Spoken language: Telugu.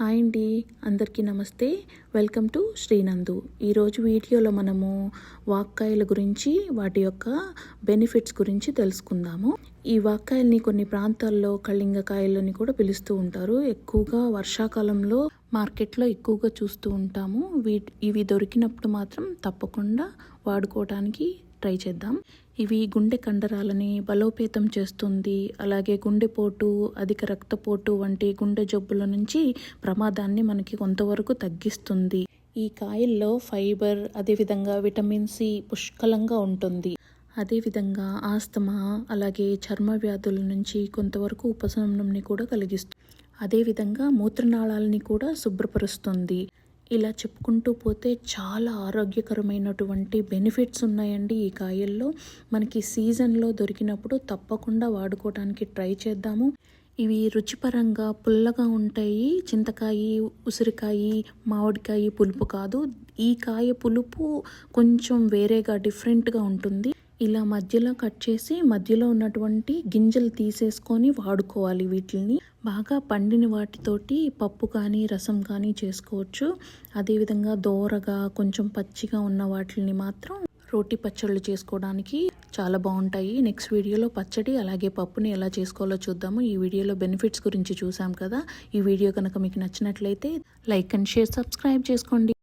హాయ్ అండి అందరికీ నమస్తే. Welcome to Srinandu. ఈరోజు వీడియోలో మనము వాక్కాయల గురించి వాటి యొక్క బెనిఫిట్స్ గురించి తెలుసుకుందాము. ఈ వాక్కాయల్ని కొన్ని ప్రాంతాల్లో కళింగకాయలని కూడా పిలుస్తూ ఉంటారు. ఎక్కువగా వర్షాకాలంలో మార్కెట్లో ఎక్కువగా చూస్తూ ఉంటాము. వీటి ఇవి దొరికినప్పుడు మాత్రం తప్పకుండా వాడుకోవడానికి ట్రై చేద్దాం. ఇవి గుండె కండరాలని బలోపేతం చేస్తుంది. అలాగే గుండెపోటు అధిక రక్తపోటు వంటి గుండె జబ్బుల నుంచి ప్రమాదాన్ని మనకి కొంతవరకు తగ్గిస్తుంది. ఈ కాయల్లో ఫైబర్ అదేవిధంగా విటమిన్ సి పుష్కలంగా ఉంటుంది. అదేవిధంగా ఆస్తమా అలాగే చర్మ వ్యాధుల నుంచి కొంతవరకు ఉపశమనంని కూడా కలిగిస్తుంది అదేవిధంగా మూత్రనాళాలని కూడా శుభ్రపరుస్తుంది. ఇలా చెప్పుకుంటూ పోతే చాలా ఆరోగ్యకరమైనటువంటి బెనిఫిట్స్ ఉన్నాయండి ఈ కాయల్లో. మనకి సీజన్లో దొరికినప్పుడు తప్పకుండా వాడుకోవడానికి ట్రై చేద్దాము. ఇవి రుచిపరంగా పుల్లగా ఉంటాయి. చింతకాయ ఉసిరికాయ మామిడికాయ పులుపు కాదు. ఈ కాయ పులుపు కొంచెం వేరేగా డిఫరెంట్గా ఉంటుంది. ఇలా మధ్యలో కట్ చేసి మధ్యలో ఉన్నటువంటి గింజలు తీసేసుకొని వాడుకోవాలి వీటిని బాగా పండిన వాటితోటి పప్పు కానీ రసం కానీ చేసుకోవచ్చు. అదేవిధంగా దోరగా కొంచెం పచ్చిగా ఉన్న వాటిని మాత్రం రోటి పచ్చళ్ళు చేసుకోవడానికి చాలా బాగుంటాయి. నెక్స్ట్ వీడియోలో పచ్చడి అలాగే పప్పుని ఎలా చేసుకోవాలో చూద్దాము. ఈ వీడియోలో బెనిఫిట్స్ గురించి చూసాం కదా. ఈ వీడియో కనుక మీకు నచ్చినట్లయితే లైక్ అండ్ షేర్ సబ్స్క్రైబ్ చేసుకోండి.